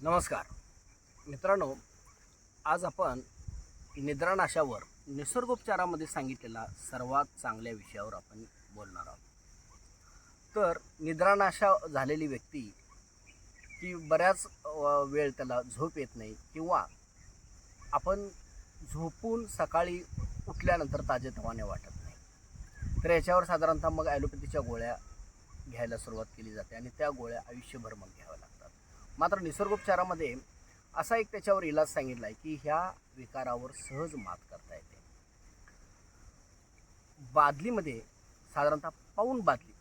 नमस्कार. मित्रांनो आज आपण निद्रानाशावर निसर्गोपचारामध्ये सांगितलेला सर्वात चांगल्या विषयावर आपण बोलणार आहोत. तर निद्रानाशा झालेली व्यक्ती की बऱ्याच वेळ त्याला झोप येत नाही किंवा आपण झोपून सकाळी उठल्यानंतर ताजेतवाने वाटत नाही. तर याच्यावर साधारणतः मग ॲलोपॅथीच्या गोळ्या घ्यायला सुरुवात केली जाते आणि त्या गोळ्या आयुष्यभर मग घ्याव्या लागतात. मात्र निसर्गोपचारामध्ये असा एक त्याच्यावर इलाज सांगितला आहे की ह्या विकारावर सहज मात करता येते. बादलीमध्ये साधारणतः पाऊन बादली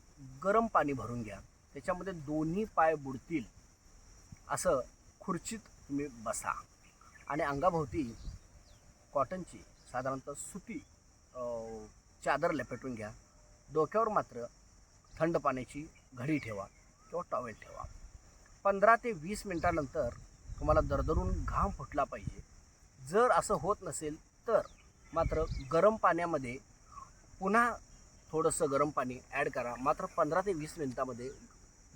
गरम पाणी भरून घ्या. त्याच्यामध्ये दोन्ही पाय बुडतील. असं खुर्चीत तुम्ही बसा. आणि अंगाभोवती कॉटनची साधारणतः सुती चादर लपेटून घ्या. डोक्यावर मात्र थंड पाण्याची घडी ठेवा किंवा टॉवेल ठेवा. पंधरा ते वीस मिनटानंतर तुम्हाला दरदरून घाम फुटला पाहिजे. जर असं होत नसेल तर मात्र गरम पाण्यामध्ये पुन्हा थोडंसं गरम पाणी ॲड करा. मात्र पंधरा ते वीस मिनटामध्ये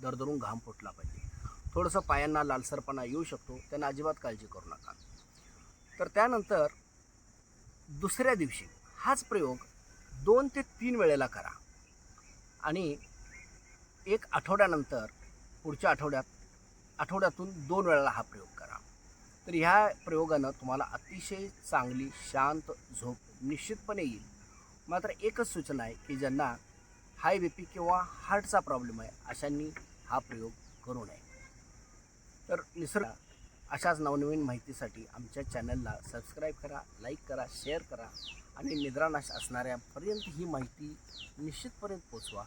दरदरून घाम फुटला पाहिजे. थोडंसं पायांना लालसरपणा येऊ शकतो. त्यांना अजिबात काळजी करू नका. तर त्यानंतर दुसऱ्या दिवशी हाच प्रयोग दोन ते तीन वेळेला करा. आणि एक आठवड्यानंतर पुढच्या आठवड्यात आठवड्यातून दोन वेळेला हा प्रयोग करा. तर ह्या प्रयोगानं तुम्हाला अतिशय चांगली शांत झोप निश्चितपणे येईल. मात्र एकच सूचना आहे की ज्यांना हाय बी पी किंवा हार्टचा प्रॉब्लेम आहे अशांनी हा प्रयोग करू नये. तर निसर्ग अशाच नवनवीन माहितीसाठी आमच्या चॅनलला सबस्क्राईब करा लाईक करा शेअर करा आणि निद्रानाश असणाऱ्यापर्यंत ही माहिती निश्चितपर्यंत पोचवा.